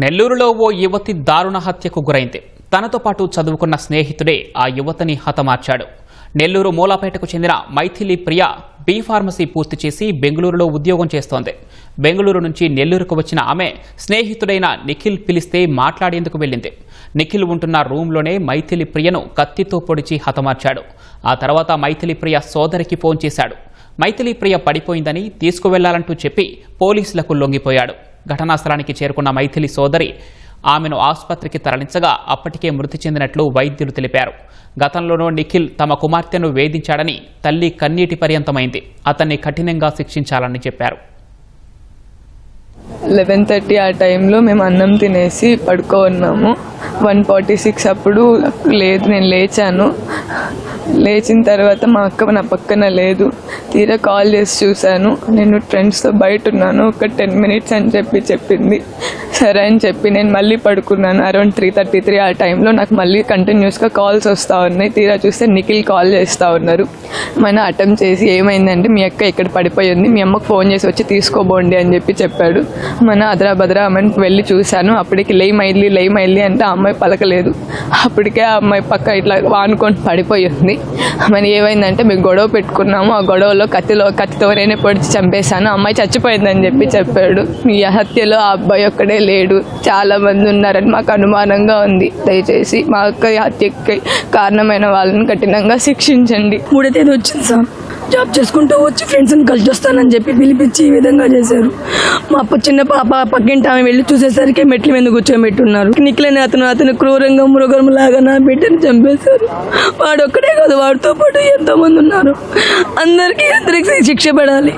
నెల్లూరులో ఓ యువతి దారుణ హత్యకు గురైంది. తనతో పాటు చదువుకున్న స్నేహితుడే ఆ యువతని హతమార్చాడు. నెల్లూరు మూలాపేటకు చెందిన మైథిలి ప్రియ బీ ఫార్మసీ పూర్తి చేసి బెంగళూరులో ఉద్యోగం చేస్తోంది. బెంగళూరు నుంచి నెల్లూరుకు వచ్చిన ఆమె స్నేహితుడైన నిఖిల్ పిలిస్తే మాట్లాడేందుకు వెళ్ళింది. నిఖిల్ ఉంటున్న రూంలోనే మైథిలి ప్రియను కత్తితో పొడిచి హతమార్చాడు. ఆ తర్వాత మైథిలి ప్రియ సోదరికి ఫోన్ చేశాడు. మైథిలి ప్రియ పడిపోయిందని తీసుకువెళ్ళాలంటూ చెప్పి పోలీసులకు లొంగిపోయాడు. ఘటనా స్థలానికి చేరుకున్న మైథిలి సోదరి ఆమెను ఆసుపత్రికి తరలించగా అప్పటికే మృతి చెందినట్లు వైద్యులు తెలిపారు. గతంలోనూ నిఖిల్ తమ కుమార్తెను వేధించాడని తల్లి కన్నీటి పర్యంతమైంది. అతన్ని కఠినంగా శిక్షించాలని చెప్పారు. లెవెన్ థర్టీ ఆ టైంలో మేము అన్నం తినేసి పడుకో ఉన్నాము వన్ ఫార్టీ సిక్స్ అప్పుడు లేదు నేను లేచాను. లేచిన తర్వాత మా అక్క నా పక్కన లేదు. తీరా కాల్ చేసి చూశాను. నేను ఫ్రెండ్స్తో బయట ఉన్నాను. ఒక టెన్ మినిట్స్ అని చెప్పి చెప్పింది. సరే అని చెప్పి నేను మళ్ళీ పడుకున్నాను. అరౌండ్ త్రీ థర్టీ త్రీ ఆ టైంలో నాకు మళ్ళీ కంటిన్యూస్గా కాల్స్ వస్తూ ఉన్నాయి. తీరా చూస్తే నిఖిల్ కాల్ చేస్తూ ఉన్నారు. మన అటెంప్ట్ చేసి ఏమైందంటే మీ అక్క ఇక్కడ పడిపోయింది మీ అమ్మకు ఫోన్ చేసి వచ్చి తీసుకోబోండి అని చెప్పి చెప్పాడు. మన అద్రా అమ్మని వెళ్ళి చూశాను. అప్పటికి లేయి మైల్లి లేయి మైల్లి అంటే ఆ అమ్మాయి పలకలేదు. అప్పటికే ఆ అమ్మాయి పక్క ఇట్లా వానుకొని పడిపోయింది మరి ఏమైందంటే మేము గొడవ పెట్టుకున్నాము. ఆ గొడవలో కత్తిలో కత్తితో నేనే పొడిచి చంపేశాను. అమ్మాయి చచ్చిపోయిందని చెప్పి చెప్పాడు. ఈ హత్యలో ఆ అబ్బాయి ఒక్కడే లేడు. చాలా మంది ఉన్నారని మాకు అనుమానంగా ఉంది. దయచేసి మా అక్క హత్యకి కారణమైన వాళ్ళని కఠినంగా శిక్షించండి. మూడో తేదీ వచ్చింది సార్. జాబ్ చేసుకుంటూ వచ్చి ఫ్రెండ్స్ని కలిసి వస్తానని చెప్పి పిలిపించి ఈ విధంగా చేశారు. మా అప్ప చిన్న పాప పక్కింటి ఆమె వెళ్ళి చూసేసరికి మెట్ల మీద కూర్చోబెట్టున్నారు నిక్లేని అతను అతను క్రూరంగా మృగం లాగా నా బిడ్డను చంపేశారు. వాడు ఒక్కడే కాదు వాడితో పాటు ఎంతో మంది ఉన్నారు. అందరికీ అందరికీ శిక్ష పడాలి.